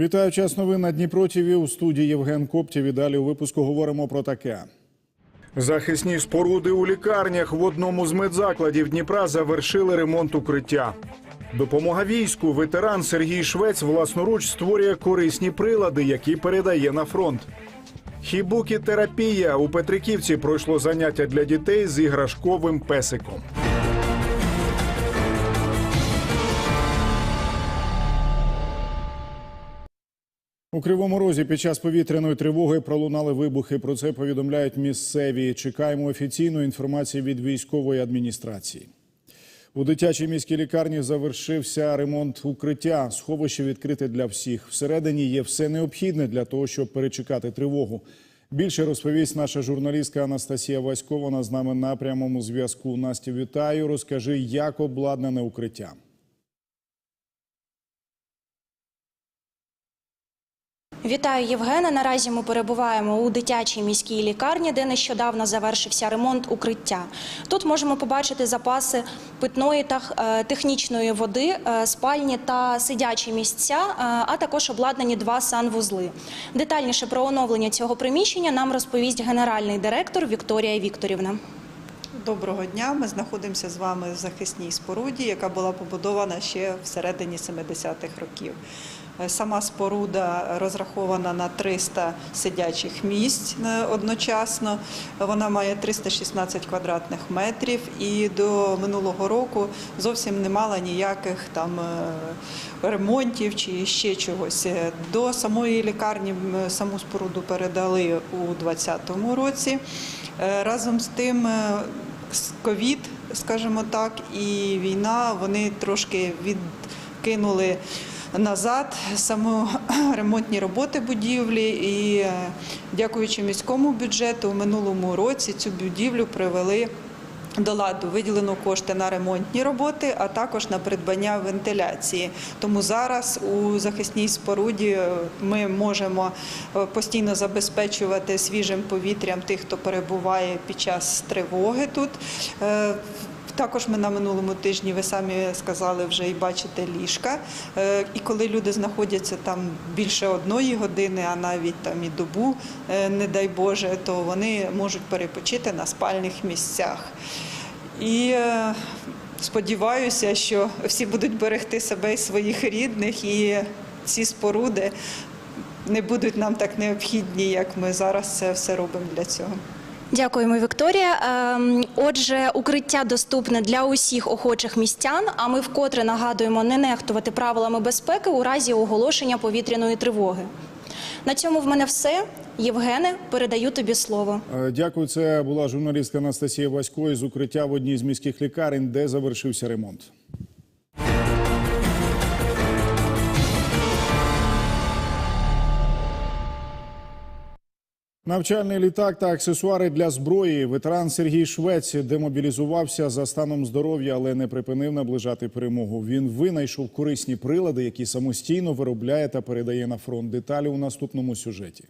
Вітаю час новин на Дніпро ТВ. у студії Євген Коптів. І далі у випуску говоримо про таке. Захисні споруди у лікарнях в одному з медзакладів Дніпра завершили ремонт укриття. Допомога війську. Ветеран Сергій Швець власноруч створює корисні прилади, які передає на фронт. Хібукі терапія у Петриківці пройшло заняття для дітей з іграшковим песиком. У Кривому Розі під час повітряної тривоги пролунали вибухи. Про це повідомляють місцеві. Чекаємо офіційної інформації від військової адміністрації. У дитячій міській лікарні завершився ремонт укриття. Сховище відкрите для всіх. Всередині є все необхідне для того, щоб перечекати тривогу. Більше розповість наша журналістка Анастасія Васько. Вона з нами на прямому зв'язку. Настя, вітаю. Розкажи, як обладнане укриття. Вітаю Євгена. Наразі ми перебуваємо у дитячій міській лікарні, де нещодавно завершився ремонт укриття. Тут можемо побачити запаси питної та е, технічної води, е, спальні та сидячі місця, е, а також обладнані два санвузли. Детальніше про оновлення цього приміщення нам розповість генеральний директор Вікторія Вікторівна. Доброго дня. Ми знаходимося з вами в захисній споруді, яка була побудована ще в середині 70-х років. Е, Сама споруда розрахована на 300 сидячих місць е, одночасно. Вона має 316 квадратних метрів і до минулого року зовсім не мала ніяких там е, ремонтів чи ще чогось. До самої лікарні саму споруду передали у 2020 році. Разом з тим ковід, скажімо так, і війна вони трошки відкинули назад саму ремонтні роботи будівлі. І е, дякуючи міському бюджету, у минулому році цю будівлю привели. До ладу виділено кошти на ремонтні роботи, а також на придбання вентиляції. Тому зараз у захисній споруді е, ми можемо е, постійно забезпечувати свіжим повітрям тих, хто перебуває під час тривоги тут. Також ми на минулому тижні, ви самі сказали, вже і бачите ліжка. Е, І коли люди знаходяться там більше одної години, а навіть там і добу, е, не дай Боже, то вони можуть перепочити на спальних місцях. І е, сподіваюся, що всі будуть берегти себе і своїх рідних, і ці споруди не будуть нам так необхідні, як ми зараз це все робимо для цього. Дякуємо, Вікторія. Ем, Отже, укриття доступне для усіх охочих містян. А ми вкотре нагадуємо не нехтувати правилами безпеки у разі оголошення повітряної тривоги. На цьому в мене все. Євгене, передаю тобі слово. Е, Дякую. Це була журналістка Анастасія Васько із укриття в одній з міських лікарень, де завершився ремонт. Навчальний літак та аксесуари для зброї. Ветеран Сергій Швець демобілізувався за станом здоров'я, але не припинив наближати перемогу. Він винайшов корисні прилади, які самостійно виробляє та передає на фронт. Деталі у наступному сюжеті.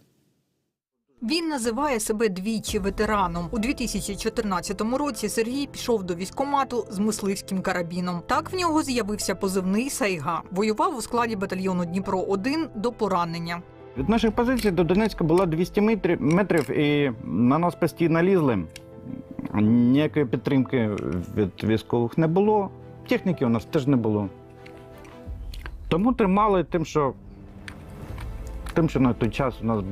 Він називає себе двічі ветераном. У 2014 році Сергій пішов до військкомату з мисливським карабіном. Так в нього з'явився позивний Сайга. Воював у складі батальйону Дніпро 1 до поранення. Від наших позицій до Донецька було 200 метрів, і на нас постійно лізли. Ніякої підтримки від військових не було. Техніки у нас теж не було. Тому тримали тим, що, тим, що на той час у нас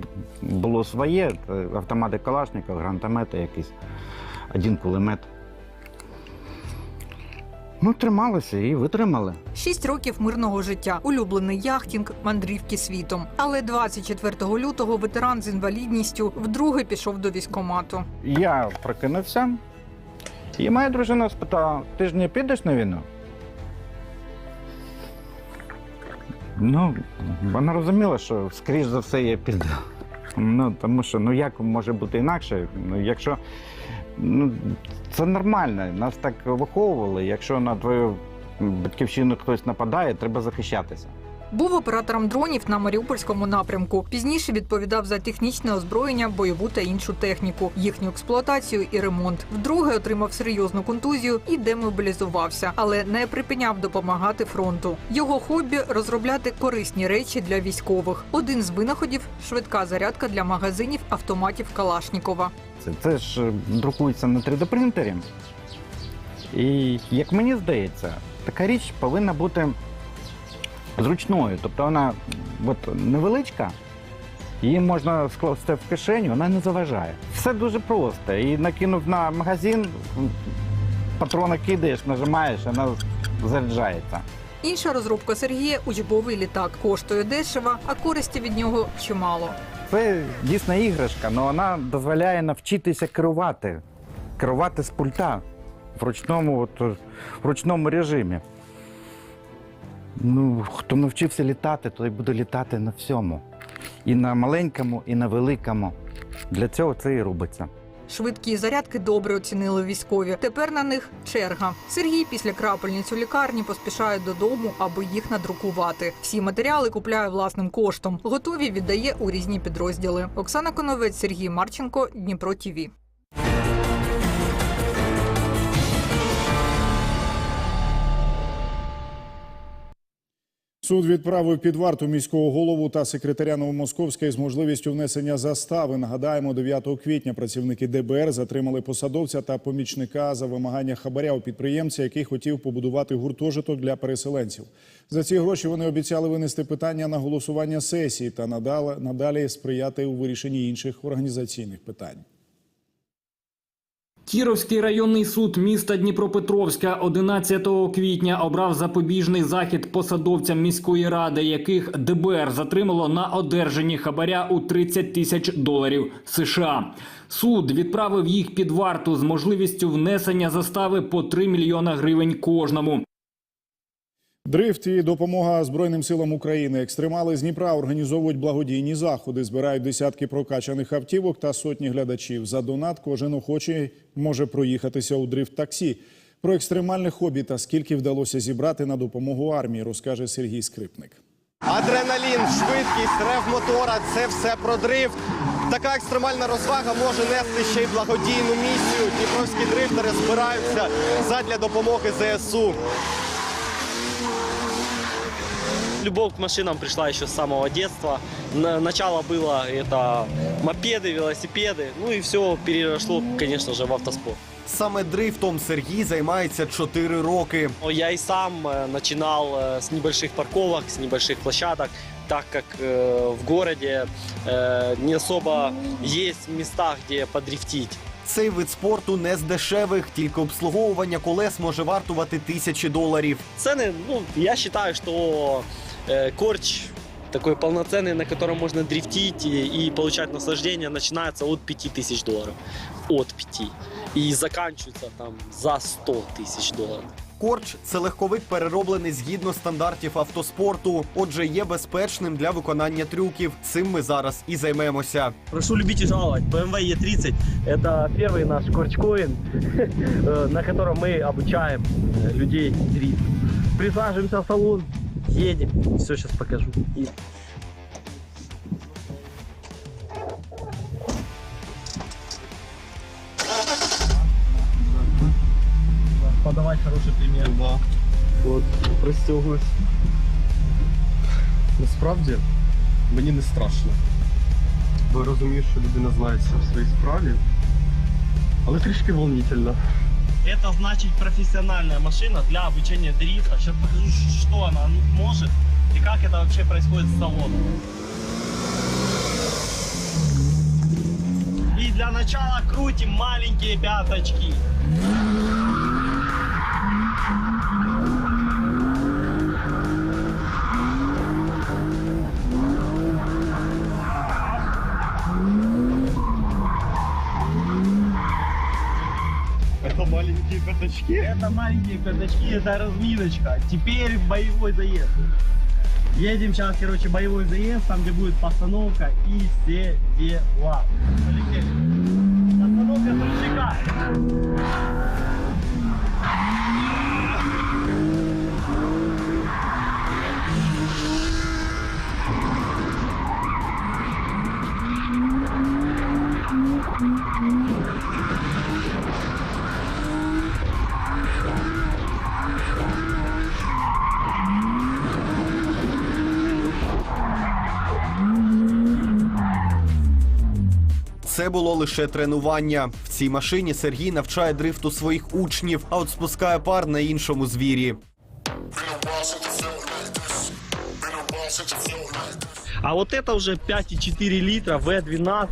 було своє, автомати Калашников, гранатомети якісь, один кулемет. Ну, трималися і витримали. Шість років мирного життя, улюблений яхтінг, мандрівки світом. Але 24 лютого ветеран з інвалідністю вдруге пішов до військкомату. Я прокинувся, і моя дружина спитала: ти ж не підеш на війну? Ну, вона розуміла, що скоріш за все я піду. Ну, тому що ну як може бути інакше? Ну, якщо ну, це нормально, нас так виховували. Якщо на твою батьківщину хтось нападає, треба захищатися. Був оператором дронів на Маріупольському напрямку. Пізніше відповідав за технічне озброєння, бойову та іншу техніку, їхню експлуатацію і ремонт. Вдруге отримав серйозну контузію і демобілізувався, але не припиняв допомагати фронту. Його хобі розробляти корисні речі для військових. Один з винаходів швидка зарядка для магазинів автоматів Калашнікова. Це, ж е, друкується на 3D принтері. І як мені здається, така річ повинна бути зручною. Тобто вона от, невеличка, її можна скласти в кишеню, вона не заважає. Все дуже просто. І накинув на магазин, патрони кидаєш, нажимаєш, вона заряджається. Інша розробка Сергія учбовий літак коштує дешево, а користі від нього чимало. Це дійсно іграшка, але вона дозволяє навчитися керувати. Керувати з пульта в ручному, от, в ручному режимі. Ну, хто навчився літати, той буде літати на всьому. І на маленькому, і на великому. Для цього це і робиться. Швидкі зарядки добре оцінили військові. Тепер на них черга. Сергій після крапельниць у лікарні поспішає додому, аби їх надрукувати. Всі матеріали купляє власним коштом. Готові віддає у різні підрозділи. Оксана Коновець, Сергій Марченко, Дніпро ТІВІ. Суд відправив під варту міського голову та секретаря Новомосковська з можливістю внесення застави. Нагадаємо, 9 квітня працівники ДБР затримали посадовця та помічника за вимагання хабаря у підприємця, який хотів побудувати гуртожиток для переселенців. За ці гроші вони обіцяли винести питання на голосування сесії та надали надалі сприяти у вирішенні інших організаційних питань. Кіровський районний суд міста Дніпропетровська 11 квітня обрав запобіжний захід посадовцям міської ради, яких ДБР затримало на одержанні хабаря у 30 тисяч доларів США. Суд відправив їх під варту з можливістю внесення застави по 3 мільйона гривень кожному. Дрифт і допомога Збройним силам України. Екстремали з Дніпра організовують благодійні заходи, збирають десятки прокачаних автівок та сотні глядачів. За донат кожен охочий може проїхатися у дрифт таксі. Про екстремальне хобі та скільки вдалося зібрати на допомогу армії, розкаже Сергій Скрипник. Адреналін, швидкість, рев мотора це все про дрифт. Така екстремальна розвага може нести ще й благодійну місію. Дніпровські дрифтери збираються задля допомоги ЗСУ. Любовь к машинам пришла еще с самого детства. На- Начало было это мопеды, велосипеды. Ну и все переросло, конечно же, в автоспорт. Саме дрифтом Сергій займається 4 роки. Но Я и сам э, начинал э, с небольших парковок, с небольших площадок, так как э, в городе э, не особо есть места, где подрифтить. Цей вид спорту не з дешевих, тільки обслуговування колес може вартувати тисячі доларів. Цены, ну, я считаю, что э, корч такой полноценный, на котором можно дрифтить и, и получать наслаждение, начинается от 5000 долларов. От 5. И заканчивается там за 100 тысяч долларов. Корч це легковик, перероблений згідно стандартів автоспорту. Отже, є безпечним для виконання трюків. Цим ми зараз і займемося. Прошу любить и жаловать. BMW E30 это первый наш корчкоин, э, на котором мы обучаем э, людей дрифт. Присаживаемся в салон, едем. Все сейчас покажу. И подавать хороший пример. Да. Вот, пристегиваюсь. Насправді мені не страшно. Бо я розумію, що людина знається в своїй справі. Але трішки волнительно. Это значит профессиональная машина для обучения дрифта. Сейчас покажу, что она может и как это вообще происходит с салоном. И для начала крутим маленькие пяточки. П'ятачки. Это маленькие пятачки, это разминочка. Теперь боевой заезд. Едем сейчас, короче, боевой заезд, там где будет постановка и все дела. Полетели. Постановка ручника. це було лише тренування. В цій машині Сергій навчає дрифту своїх учнів, а от спускає пар на іншому звірі. А вот это уже 5,4 литра V12,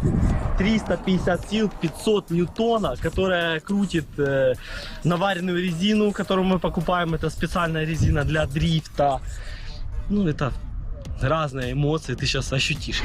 350 сил, 500 ньютона, которая крутит э, наваренную резину, которую мы покупаем. Это специальная резина для дрифта. Ну, это разные эмоции, ты сейчас ощутишь.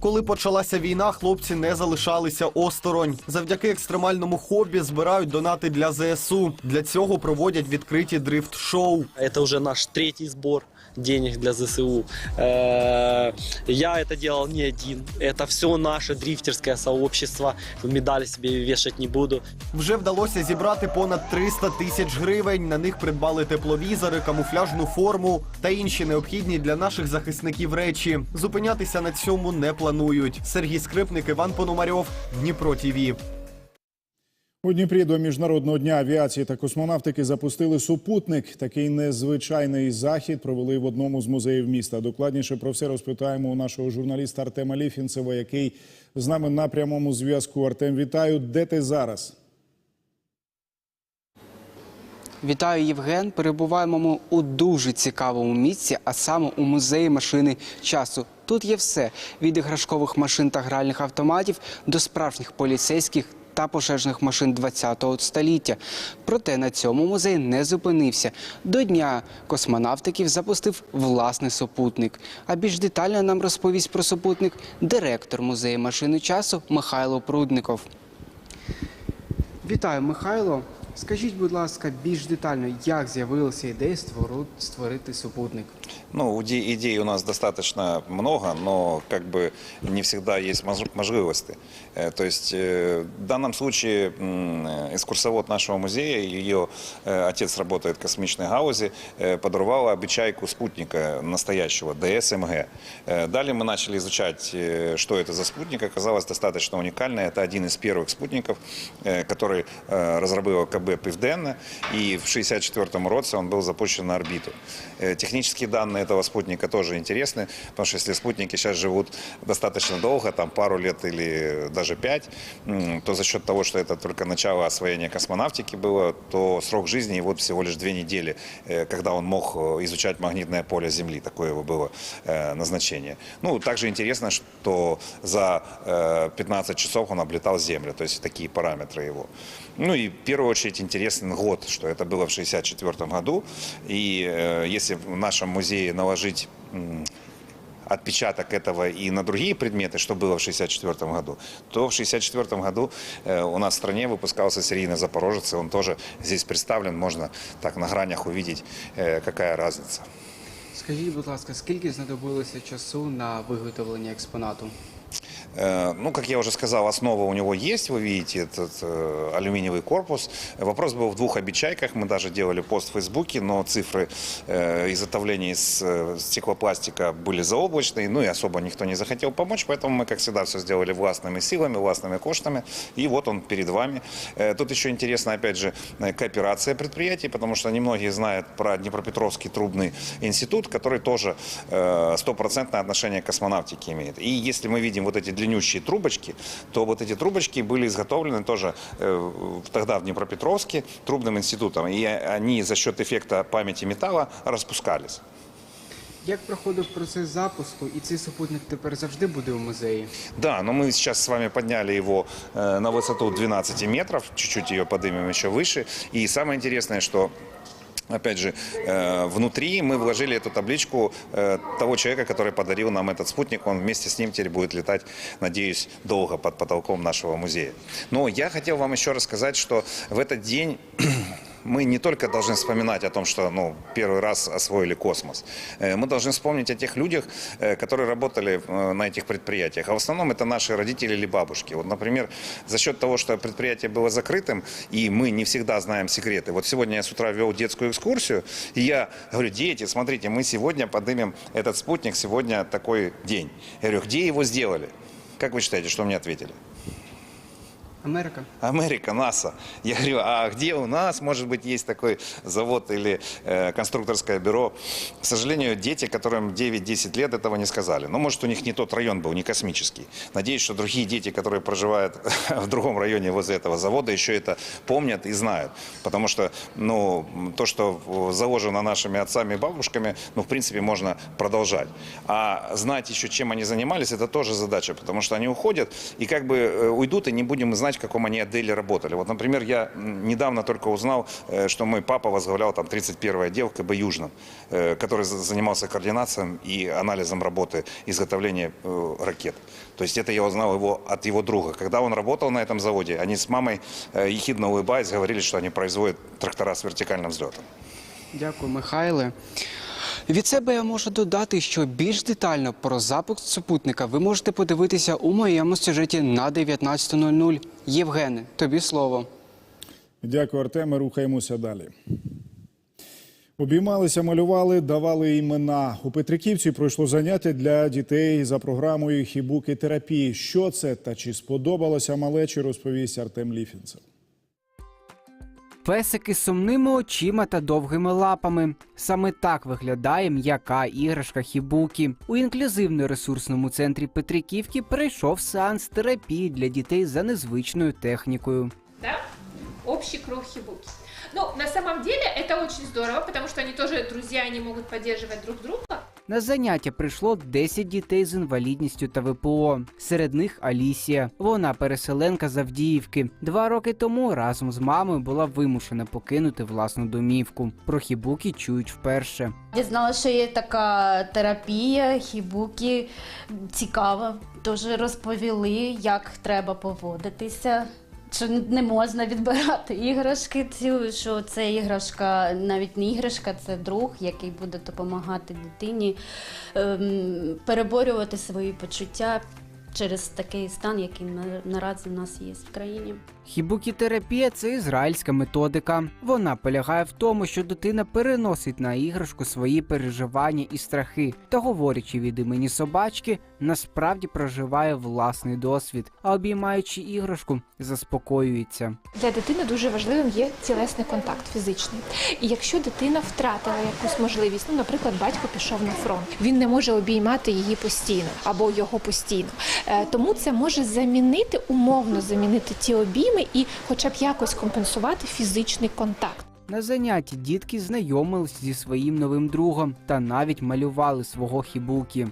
Коли почалася війна, хлопці не залишалися осторонь. Завдяки екстремальному хобі збирають донати для ЗСУ. Для цього проводять відкриті дрифт-шоу. Це вже наш третій сбор денег для ЗСУ. Э, Я это делал не один. Это все наше дрифтерское сообщество. Медали себе вешать не буду. Вже вдалося зібрати понад 300 тисяч гривень. На них придбали тепловізори, камуфляжну форму та інші необхідні для наших захисників речі. Зупинятися на цьому не планують. Сергій Скрипник, Іван Пономарьов, Дніпро ТІВІ. У Дніпрі до міжнародного дня авіації та космонавтики запустили супутник. Такий незвичайний захід провели в одному з музеїв міста. Докладніше про все розпитаємо у нашого журналіста Артема Ліфінцева, який з нами на прямому зв'язку. Артем, вітаю. Де ти зараз? Вітаю, Євген. Перебуваємо ми у дуже цікавому місці, а саме у музеї машини часу. Тут є все від іграшкових машин та гральних автоматів до справжніх поліцейських та пожежних машин 20-го століття. Проте на цьому музей не зупинився. До дня космонавтиків запустив власний супутник. А більш детально нам розповість про супутник директор музею машини часу Михайло Прудников. Вітаю, Михайло. Скажіть, будь ласка, більш детально, як з'явилася ідея створу- створити супутник? Ну, иде- идей у нас достаточно много, но как бы не всегда есть мож- можливости. Э, То есть э, в данном случае м, э, экскурсовод нашего музея, ее э, отец работает в космичной гаузі, э, подарувала обечайку спутника настоящего, ДСМГ. Э, Далее мы начали изучать, э, что это за спутник. Оказалось достаточно уникально. Это один из первых спутников, э, который э, разработал КБ Південне, и в 1964 році он был запущен на орбиту. Э, Технические данные этого спутника тоже интересны, потому что если спутники сейчас живут достаточно долго, там пару лет или даже пять, м, то за счет того, что это только начало освоения космонавтики было, то срок жизни его всего лишь две недели, э, когда он мог э, изучать магнитное поле Земли. Такое его было э, назначение. Ну, также интересно, что за э, 15 часов он облетал Землю, то есть такие параметры его. Ну и в первую очередь интересен год, что это было в 1964 году. И э, если в нашем музее наложить м, отпечаток этого и на другие предметы, что было в 1964 году, то в 1964 году э, у нас в стране выпускался серийный Запорожец, и он тоже здесь представлен, можно так на гранях увидеть, э, какая разница. Скажіть, будь ласка, скільки часу на виготовлення експонату? Э, Ну, как я уже сказал, основа у него есть, вы видите, этот э, алюминиевый корпус. Вопрос был в двух обечайках, мы даже делали пост в Фейсбуке, но цифры э, изготовления из э, стеклопластика были заоблачные, ну и особо никто не захотел помочь, поэтому мы, как всегда, все сделали властными силами, властными коштами, и вот он перед вами. Э, Тут еще интересно, опять же, э, кооперация предприятий, потому что немногие знают про Днепропетровский трубный институт, который тоже э, стопроцентное отношение к космонавтике имеет. И если мы видим вот эти длиннющие трубочки, то вот эти трубочки были изготовлены тоже э, в- тогда в Днепропетровске трубным институтом, и они за счет эффекта памяти металла распускались. Як проходив процес запуску, і цей супутник тепер завжди буде у музеї? Да, но мы сейчас с вами подняли его э, на высоту 12 метров, чуть-чуть ее поднимем еще выше. И самое интересное, что Опять же, э, внутри мы вложили эту табличку э, того человека, который подарил нам этот спутник. Он вместе с ним теперь будет летать, надеюсь, долго под потолком нашего музея. Но я хотел вам еще рассказать, что в этот день мы не только должны вспоминать о том, что ну, первый раз освоили космос, э, мы должны вспомнить о тех людях, э, которые работали э, на этих предприятиях. А в основном это наши родители или бабушки. Вот, например, за счет того, что предприятие было закрытым, и мы не всегда знаем секреты. Вот сегодня я с утра вел детскую экскурсию, и я говорю, дети, смотрите, мы сегодня поднимем этот спутник, сегодня такой день. Я говорю, где его сделали? Как вы считаете, что мне ответили? Америка. Америка, НАСА. Я говорю, а где у нас, может быть, есть такой завод или э, конструкторское бюро? К сожалению, дети, которым 9-10 лет, этого не сказали. Ну, может, у них не тот район был, не космический. Надеюсь, что другие дети, которые проживают в другом районе возле этого завода, еще это помнят и знают. Потому что, ну, то, что заложено нашими отцами и бабушками, ну, в принципе, можно продолжать. А знать еще, чем они занимались, это тоже задача, потому что они уходят и как бы э, уйдут, и не будем знать, в каком они отделе работали. Вот, например, я м, недавно только узнал, э, что мой папа возглавлял там 31-й отдел КБ Южном, э, который за- занимался координацией и анализом работы изготовления э, ракет. То есть это я узнал его от его друга. Когда он работал на этом заводе, они с мамой, э, ехидно улыбаясь, говорили, что они производят трактора с вертикальным взлетом. Дякую, Михайле. Від себе я можу додати, що більш детально про запуск супутника ви можете подивитися у моєму сюжеті на 19.00. Євгене, тобі слово. Дякую, Артеме. Рухаємося далі. Обіймалися, малювали, давали імена. У Петриківці пройшло заняття для дітей за програмою хібуки терапії. Що це та чи сподобалося малечі, розповість Артем Ліфінцев. Песики з сумними очима та довгими лапами. Саме так виглядає м'яка іграшка хібукі. У інклюзивно-ресурсному центрі Петриківки пройшов сеанс терапії для дітей за незвичною технікою. да, общий круг хибуки. Ну, на самом деле это очень здорово, потому что они тоже друзья, они могут поддерживать друг друга. На заняття прийшло 10 дітей з інвалідністю та ВПО. Серед них Алісія. Вона переселенка з Авдіївки. Два роки тому разом з мамою була вимушена покинути власну домівку. Про хібуки чують вперше. Дізналася, що є така терапія, хібуки цікаво. Дуже розповіли, як треба поводитися. Що не можна відбирати іграшки, Ці що це іграшка, навіть не іграшка, це друг, який буде допомагати дитині ем, переборювати свої почуття через такий стан, який на, наразі в нас є в країні. Хібукі-терапія це ізраїльська методика. Вона полягає в тому, що дитина переносить на іграшку свої переживання і страхи, та говорячи від імені собачки, насправді проживає власний досвід, а обіймаючи іграшку, заспокоюється. Для дитини дуже важливим є тілесний контакт фізичний. І якщо дитина втратила якусь можливість, ну, наприклад, батько пішов на фронт, він не може обіймати її постійно або його постійно. Е, Тому це може замінити, умовно замінити ті обійми і хоча б якось компенсувати фізичний контакт. На занятті дітки знайомились зі своїм новим другом та навіть малювали свого хібукі.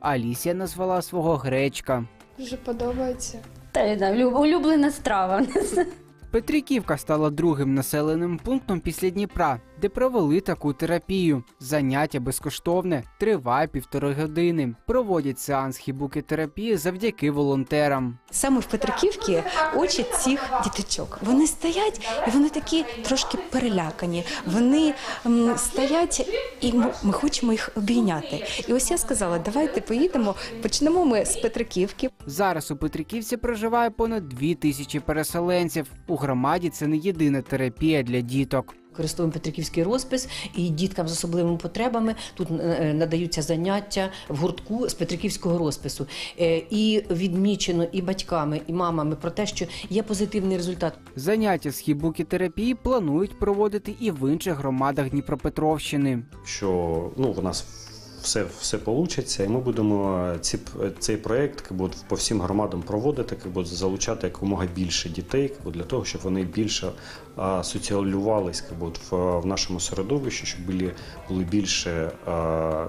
Алісія назвала свого гречка. Дуже подобається. Та й да, улюблена страва. Петриківка стала другим населеним пунктом після Дніпра, де провели таку терапію. Заняття безкоштовне, триває півтори години. Проводять сеанс хібуки-терапії завдяки волонтерам. Саме в Петриківці очі цих діточок. Вони стоять і вони такі трошки перелякані. Вони м, стоять і ми, ми хочемо їх обійняти. І ось я сказала, давайте поїдемо. Почнемо ми з Петриківки. Зараз у Петриківці проживає понад дві тисячі переселенців. У громаді це не єдина терапія для діток. Користуємо Петриківський розпис і діткам з особливими потребами тут е, надаються заняття в гуртку з Петриківського розпису. Е, І відмічено і батьками, і мамами про те, що є позитивний результат. Заняття з хібуки-терапії планують проводити і в інших громадах Дніпропетровщини. що ну, в нас все, все вийде, і ми будемо ці, цей проєкт по всім громадам проводити, як залучати якомога більше дітей для того, щоб вони більше як би, в, нашому середовищі, щоб були, були більше,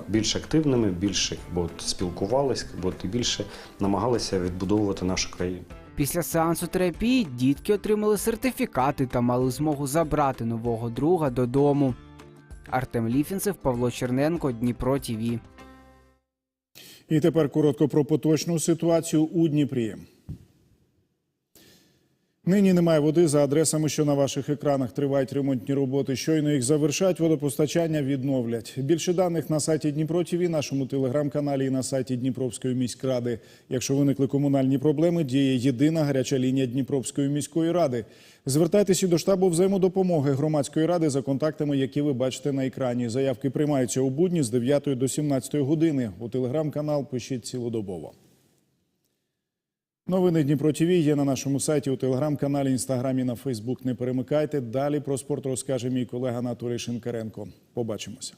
більш активними, більше би, і більше намагалися відбудовувати нашу країну. Після сеансу терапії дітки отримали сертифікати та мали змогу забрати нового друга додому. Артем Ліфінцев, Павло Черненко, Дніпро ТІВІ. І тепер коротко про поточну ситуацію у Дніпрі. Нині немає води за адресами, що на ваших екранах тривають ремонтні роботи. Щойно їх завершать, водопостачання відновлять. Більше даних на сайті Дніпро ТВ, нашому телеграм-каналі і на сайті Дніпровської міськради. Якщо виникли комунальні проблеми, діє єдина гаряча лінія Дніпровської міської ради. Звертайтеся до штабу взаємодопомоги громадської ради за контактами, які ви бачите на екрані. Заявки приймаються у будні з 9 до 17 години. У телеграм-канал пишіть цілодобово. Новини Дніпро ТВ є на нашому сайті, у телеграм-каналі, інстаграмі, на Фейсбук. Не перемикайте. Далі про спорт розкаже мій колега Анатолій Шинкаренко. Побачимося.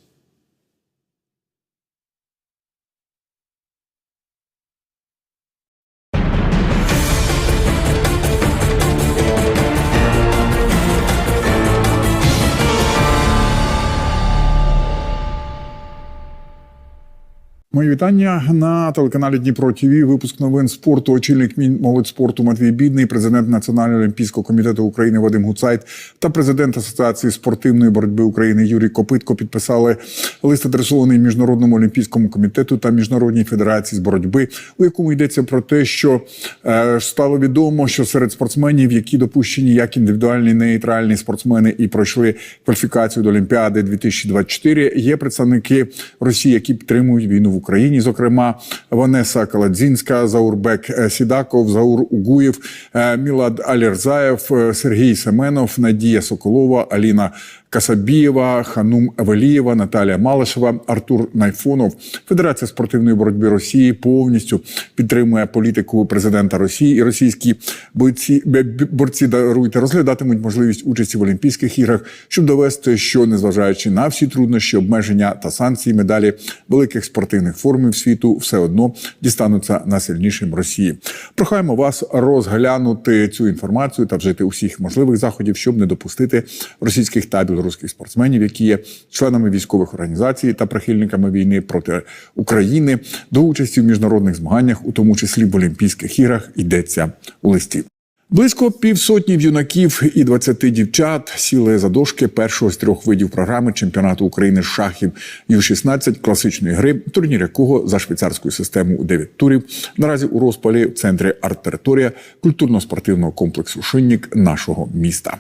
Мої вітання на телеканалі Дніпро ТВ. Випуск новин спорту. Очільник молодь спорту Матвій Бідний, президент Національного олімпійського комітету України Вадим Гуцайт та президент Асоціації спортивної боротьби України Юрій Копитко підписали лист адресований міжнародному олімпійському комітету та міжнародній федерації з боротьби, у якому йдеться про те, що е, стало відомо, що серед спортсменів, які допущені як індивідуальні нейтральні спортсмени і пройшли кваліфікацію до Олімпіади 2024, є представники Росії, які підтримують війну в Україні, зокрема Ванеса Каладзінська, Заурбек е, Сідаков, Заур Угуєв, е, Мілад Алірзаєв, е, Сергій Семенов, Надія Соколова, Аліна Касабієва, Ханум Авелієва, Наталія Малишева, Артур Найфонов. Федерація спортивної боротьби Росії повністю підтримує політику президента Росії і російські бойці борці даруйте розглядатимуть можливість участі в Олімпійських іграх, щоб довести, що незважаючи на всі труднощі, обмеження та санкції, медалі великих спортивних формів світу все одно дістануться найсильнішим Росії. Прохаємо вас розглянути цю інформацію та вжити усіх можливих заходів, щоб не допустити російських та білоруських спортсменів, які є членами військових організацій та прихильниками війни проти України, до участі в міжнародних змаганнях, у тому числі в Олімпійських іграх, йдеться у листі. Близько півсотні юнаків і 20 дівчат сіли за дошки першого з трьох видів програми чемпіонату України з шахів Ю-16 класичної гри, турнір якого за швейцарською системою у 9 турів наразі у розпалі в центрі арт-територія культурно-спортивного комплексу Шиннік нашого міста.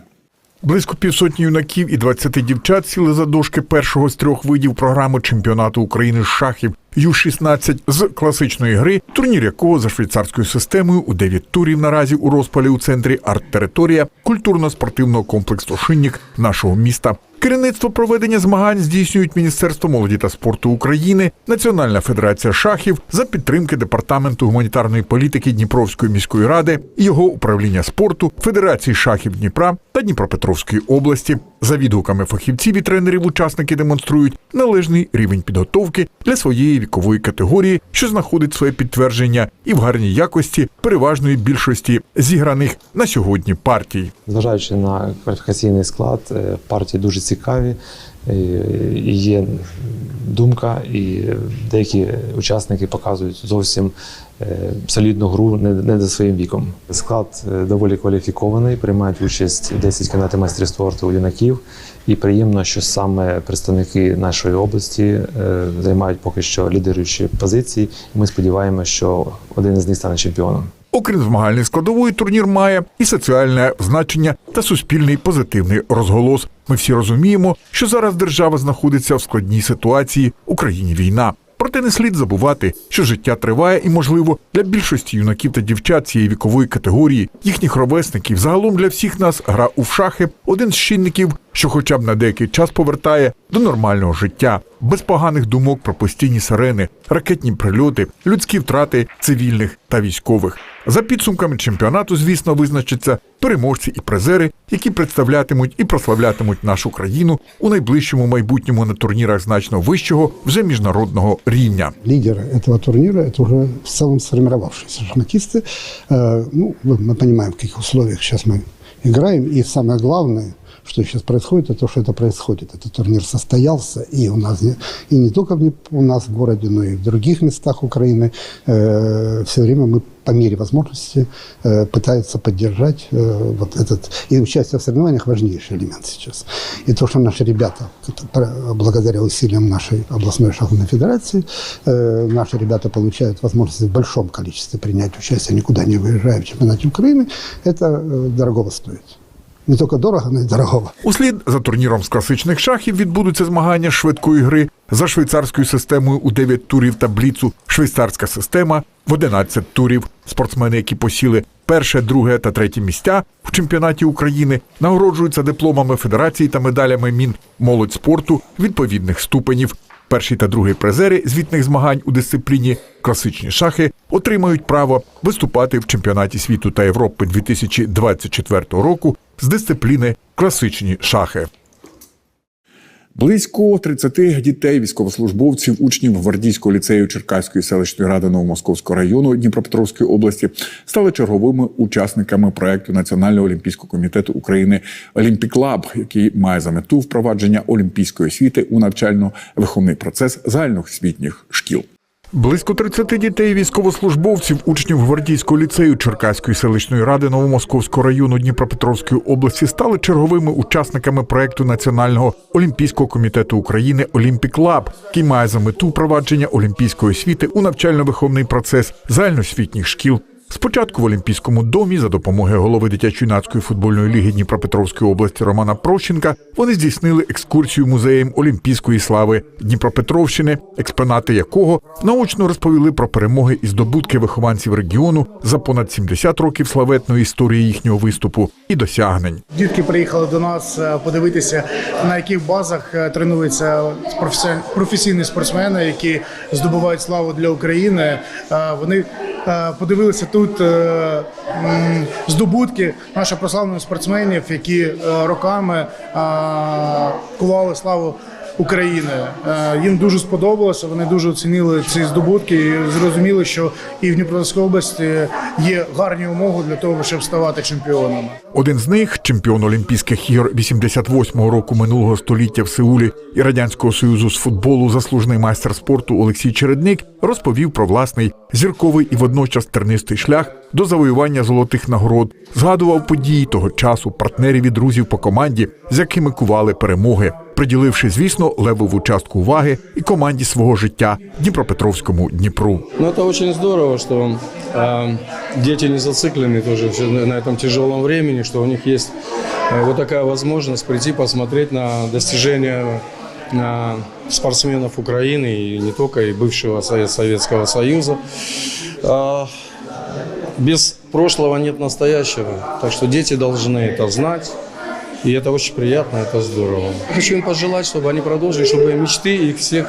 Близько півсотні юнаків і 20 дівчат сіли за дошки першого з трьох видів програми чемпіонату України з шахів Ю-16 з класичної гри, турнір якого за швейцарською системою у 9 турів наразі у розпалі у центрі арт-територія культурно-спортивного комплексу Шиннік нашого міста. Керівництво проведення змагань здійснюють Міністерство молоді та спорту України, Національна федерація шахів за підтримки департаменту гуманітарної політики Дніпровської міської ради, його управління спорту, Федерації шахів Дніпра та Дніпропетровської області. За відгуками фахівців і тренерів, учасники демонструють належний рівень підготовки для своєї вікової категорії, що знаходить своє підтвердження і в гарній якості переважної більшості зіграних на сьогодні партій. Зважаючи на кваліфікаційний склад, е, партії дуже цікаві. е, Є думка, і деякі учасники показують зовсім е, солідну гру не, за своїм віком. Склад доволі кваліфікований, приймають участь 10 кандидатів майстрів спорту юнаків. І приємно, що саме представники нашої області е, займають поки що лідируючі позиції. Ми сподіваємося, що один із них стане чемпіоном. Окрім змагальної складової, турнір має і соціальне значення та суспільний позитивний розголос. Ми всі розуміємо, що зараз держава знаходиться в складній ситуації. В Україні війна. Проте не слід забувати, що життя триває, і, можливо, для більшості юнаків та дівчат цієї вікової категорії, їхніх ровесників, загалом для всіх нас гра у шахи один з чинників, що хоча б на деякий час повертає до нормального життя, без поганих думок про постійні сирени, ракетні прильоти, людські втрати цивільних та військових. За підсумками чемпіонату, звісно, визначаться переможці і призери, які представлятимуть і прославлятимуть нашу країну у найближчому майбутньому на турнірах значно вищого вже міжнародного рівня. Лидер этого турнира – это уже в целом сформировавшиеся шахматисты. Э, Ну, мы мы понимаем, в каких условиях сейчас мы играем. И самое главное, Что сейчас происходит, это то, что это происходит. Этот турнир состоялся, и у нас и не только у нас в городе, но и в других местах Украины. Э, все время мы по мере возможности э, пытаются поддержать э, вот этот... И участие в соревнованиях важнейший элемент сейчас. И то, что наши ребята, благодаря усилиям нашей областной шахматной федерации, э, наши ребята получают возможность в большом количестве принять участие, никуда не выезжая в чемпионате Украины, это э, дорогого стоит. Не тільки дорого, але й дорогого. Услід за турніром з класичних шахів відбудуться змагання швидкої гри за швейцарською системою у 9 турів табліцу швейцарська система в 11 турів. Спортсмени, які посіли перше, друге та третє місця в чемпіонаті України, нагороджуються дипломами федерації та медалями мін молодь спорту відповідних ступенів. Перший та другий призери звітних змагань у дисципліні класичні шахи отримають право виступати в чемпіонаті світу та Європи 2024 року з дисципліни класичні шахи. Близько 30 дітей, військовослужбовців, учнів гвардійського ліцею Черкаської селищної ради Новомосковського району Дніпропетровської області стали черговими учасниками проекту Національного олімпійського комітету України Олімпік Лаб, який має за мету впровадження олімпійської освіти у навчально-виховний процес загальноосвітніх шкіл. Близько 30 дітей військовослужбовців, учнів гвардійського ліцею Черкаської селищної ради Новомосковського району Дніпропетровської області стали черговими учасниками проекту Національного олімпійського комітету України Олімпік Лаб, який має за мету впровадження олімпійської освіти у навчально-виховний процес загальноосвітніх шкіл. Спочатку в Олімпійському домі за допомогою голови дитячо-юнацької футбольної ліги Дніпропетровської області Романа Прощенка вони здійснили екскурсію музеєм Олімпійської слави Дніпропетровщини, експонати якого наочно розповіли про перемоги і здобутки вихованців регіону за понад 70 років славетної історії їхнього виступу і досягнень. Дітки приїхали до нас е, подивитися, на яких базах е, тренуються професі- професійні спортсмени, які здобувають славу для України. Е, Вони подивилися тут е, здобутки наших прославлених спортсменів, які е, роками е, кували славу. України Е, їм дуже сподобалося. Вони дуже оцінили ці здобутки і зрозуміли, що і в Дніпропетровській області є гарні умови для того, щоб ставати чемпіонами. Один з них, чемпіон Олімпійських ігор 88-го року минулого століття в Сеулі і Радянського Союзу з футболу, заслужений майстер спорту Олексій Чередник, розповів про власний зірковий і водночас тернистий шлях до завоювання золотих нагород, згадував події того часу, партнерів і друзів по команді, з якими кували перемоги, приділивши, звісно, левову частку уваги і команді свого життя Дніпропетровському Дніпру. Ну, это очень здорово, что э, дети не зациклены тоже всё на на этом тяжелом времени, что у них есть э, вот такая возможность прийти посмотреть на достижения э, спортсменов Украины и не только, и бывшего Совет- Советского Союза. А, без прошлого нет настоящего, так что дети должны это знать. И это очень приятно, это здорово. Хочу им пожелать, чтобы они продолжили, чтобы мечты их всех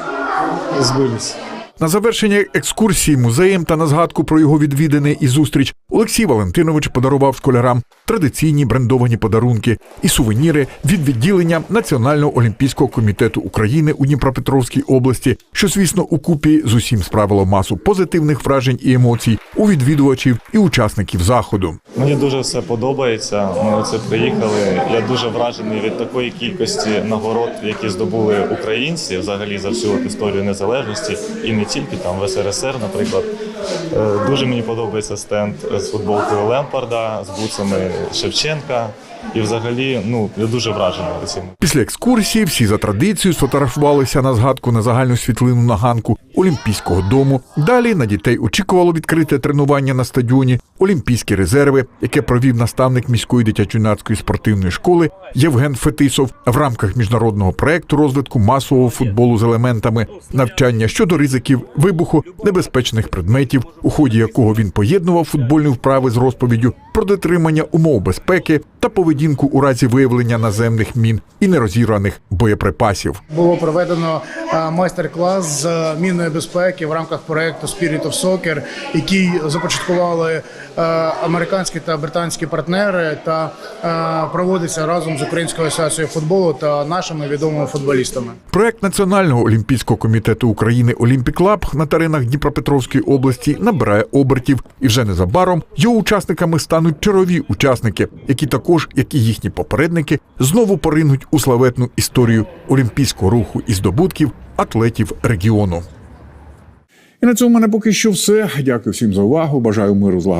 сбылись. На завершення екскурсії музеєм та на згадку про його відвідини і зустріч Олексій Валентинович подарував школярам традиційні брендовані подарунки і сувеніри від відділення Національного олімпійського комітету України у Дніпропетровській області, що, звісно, укупі з усім справило масу позитивних вражень і емоцій у відвідувачів і учасників заходу. Мені дуже все подобається. Ми оце приїхали. Я дуже вражений від такої кількості нагород, які здобули українці взагалі за всю історію незалежності, і не тільки там в СРСР, наприклад. Е, Дуже мені подобається стенд з футболкою Лемпарда, з буцами Шевченка. І взагалі, ну я дуже вражений цим. Після екскурсії всі за традицією сфотографувалися на згадку на загальну світлину на ганку Олімпійського дому. Далі на дітей очікувало відкрите тренування на стадіоні Олімпійські резерви, яке провів наставник міської дитячо-юнацької спортивної школи Євген Фетисов в рамках міжнародного проекту розвитку масового футболу з елементами навчання щодо ризиків вибуху небезпечних предметів, у ході якого він поєднував футбольні вправи з розповіддю про дотримання умов безпеки та поведінку у разі виявлення наземних мін і нерозірваних боєприпасів. Було проведено е, майстер-клас з е, мінної безпеки в рамках проекту Spirit of Soccer, який започаткували е, американські та британські партнери, та проводиться разом з Українською асоціацією футболу та нашими відомими футболістами. Проект Національного олімпійського комітету України Олімпік Лаб на теренах Дніпропетровської області набирає обертів, і вже незабаром його учасниками стануть чергові учасники, які також, як і їхні попередники, знову поринуть у славетну історію олімпійського руху і здобутків атлетів регіону. І на цьому в мене поки що все. Дякую всім за увагу. Бажаю миру злагоди